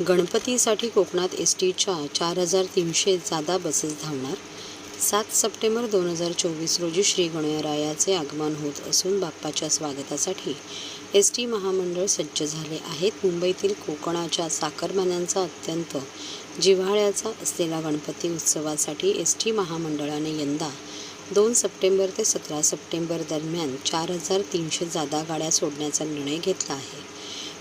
गणपतीसाठी कोकणात एस टीच्या चार हजार तीनशे जादा बसेस धावणार. सात सप्टेंबर दोन हजार चोवीस रोजी श्री गणरायाचे आगमन होत असून बाप्पाच्या स्वागतासाठी एस टी महामंडळ सज्ज झाले आहेत. मुंबईतील कोकणाच्या साखरमान्यांचा अत्यंत जिव्हाळ्याचा असलेला गणपती उत्सवासाठी एस टी महामंडळाने यंदा दोन सप्टेंबर ते सतरा सप्टेंबर दरम्यान चार हजार तीनशे जादा गाड्या सोडण्याचा निर्णय घेतला आहे.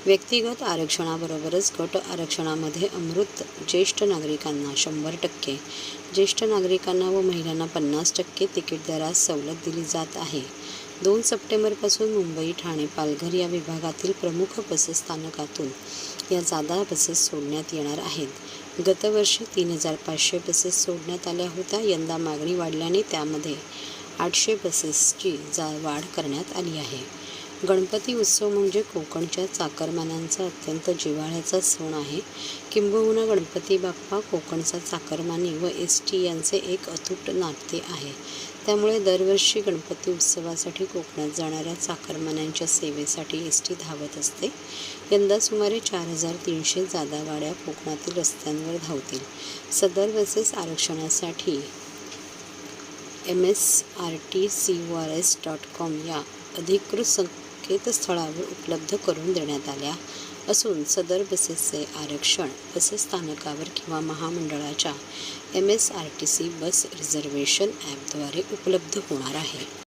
व्यक्तिगत आरक्षणाबरोबरच गट आरक्षणामध्ये अमृत ज्येष्ठ नागरिकांना शंभर टक्के. ज्येष्ठ नागरिकांना व महिलांना पन्नास टक्के तिकीट दरात सवलत दिली जात आहे. दोन सप्टेंबरपासून मुंबई ठाणे पालघर या विभागातील प्रमुख बसस्थानकातून स्थानकातून या जादा बसेस सोडण्यात येणार आहेत. गतवर्षी तीन हजार पाचशे बसेस सोडण्यात आल्या होत्या. यंदा मागणी वाढल्याने त्यामध्ये आठशे बसेसची जा वाढ करण्यात आली आहे. गणपती उत्सव म्हणजे कोकणच्या चाकरमान्यांचा अत्यंत जिव्हाळ्याचा सण आहे. किंबहुना गणपती बाप्पा कोकणचा चाकरमानी व एस टी यांचे एक अतूट नाते आहे. त्यामुळे दरवर्षी गणपती उत्सवासाठी कोकणात जाणाऱ्या चाकरमान्यांच्या सेवेसाठी एस टी धावत असते. यंदा सुमारे चार हजार तीनशे जादा गाड्या कोकणातील रस्त्यांवर धावतील. सदर बसेस आरक्षणासाठी M S R T C O R S dot com या अधिकृत संकेतस्थळावर उपलब्ध करून देण्यात आल्या असून सदर बसेसचे आरक्षण बसस्थानकावर स्थानकावर किंवा महामंडळाच्या M S R T C bus reservation ॲपद्वारे उपलब्ध होणार आहे.